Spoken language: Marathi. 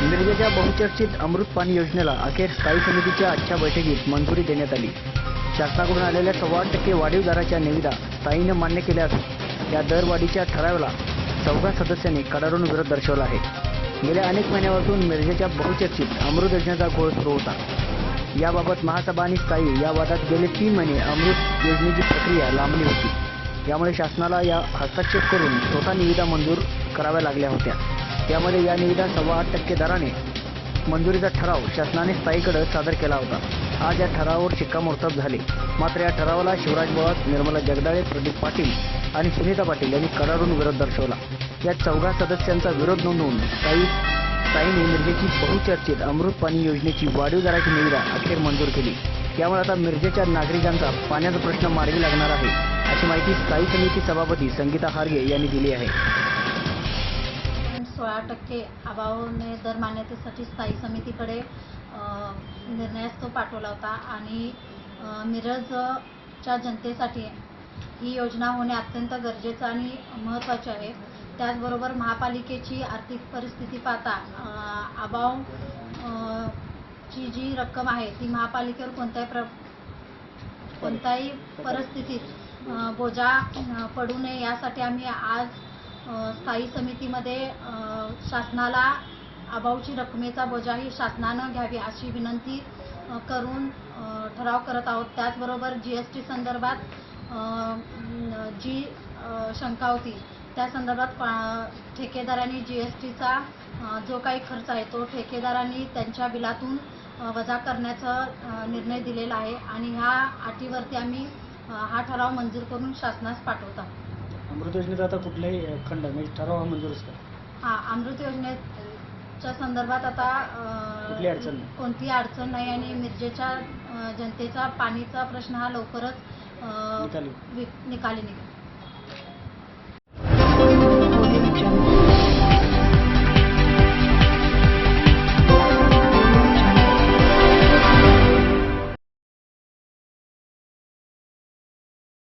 बहुचर्चित अमृत पाणी योजनेला अखेर स्थायी समितीच्या आजच्या बैठकीत मंजुरी देण्यात आली. शासनाकडून आलेल्या सव्वा टक्के वाढीव दराच्या निविदा स्थायीनं मान्य केल्या असून या दरवाढीच्या ठरावाला चौघा सदस्यांनी कडाडून विरोध दर्शवला आहे. गेल्या अनेक महिन्यापासून मिरजेच्या बहुचर्चित अमृत योजनेचा घोळ सुरू होता. याबाबत महासभा आणि स्थायी या वादात गेले तीन महिने अमृत योजनेची प्रक्रिया लांबली होती. यामुळे शासनाला या हस्तक्षेप करून स्वतः निविदा मंजूर कराव्या लागल्या होत्या. यामध्ये या निविदा सव्वा आठ टक्के दराने मंजुरीचा ठराव शासनाने स्थायीकडे सादर केला होता. आज या ठरावावर शिक्कामोर्तब झाले. मात्र या ठरावाला शिवराज बोळात निर्मला जगदाळे प्रदीप पाटील आणि सुनीता पाटील यांनी करारून विरोध दर्शवला. या चौघा सदस्यांचा विरोध नोंदवून स्थायी स्थायीने मिरजेची बहुचर्चित अमृत पाणी योजनेची वाढीव दराची निविदा अखेर मंजूर केली. त्यामुळे आता मिरजेच्या नागरिकांचा पाण्याचा प्रश्न मार्गी लागणार आहे अशी माहिती स्थायी समिती सभापती संगीता हार्गे यांनी दिली आहे. सोळा टक्के अभावाने दर मान्यतेसाठी स्थायी समितीकडे निर्णयास तो पाठवला होता. आणि मिरजच्या जनतेसाठी ही योजना होणे अत्यंत गरजेचं आणि महत्त्वाचे आहे. त्याचबरोबर महापालिकेची आर्थिक परिस्थिती पाहता अभाव ची जी रक्कम आहे ती महापालिकेवर कोणत्याही प्र कोणत्याही परिस्थितीत बोजा पडू नये यासाठी आम्ही आज स्थायी समितीमध्ये शासनाला अभावची रकमेचा बोजा ही शासनानं घ्यावी अशी विनंती करून ठराव करत आहोत. त्याचबरोबर जी एस टी संदर्भात जी शंका होती त्या संदर्भात पा- ठेकेदारांनी जी एस टीचा जो काही खर्च आहे तो ठेकेदारांनी त्यांच्या बिलातून वजा करण्याचा निर्णय दिलेला आहे. आणि ह्या अटीवरती आम्ही हा ठराव मंजूर करून शासनास पाठवत आहोत. अमृत योजनेचा आता कुठलाही खंड म्हणजे ठराव हा मंजूरच का हा अमृत योजनेच्या संदर्भात आता अ, कुठली अडचण नाही? कोणतीही अडचण नाही आणि मिरजेच्या अ, जनतेचा पाणीचा प्रश्न हा लवकरच अ, निकाली. वि- निकाली निघेल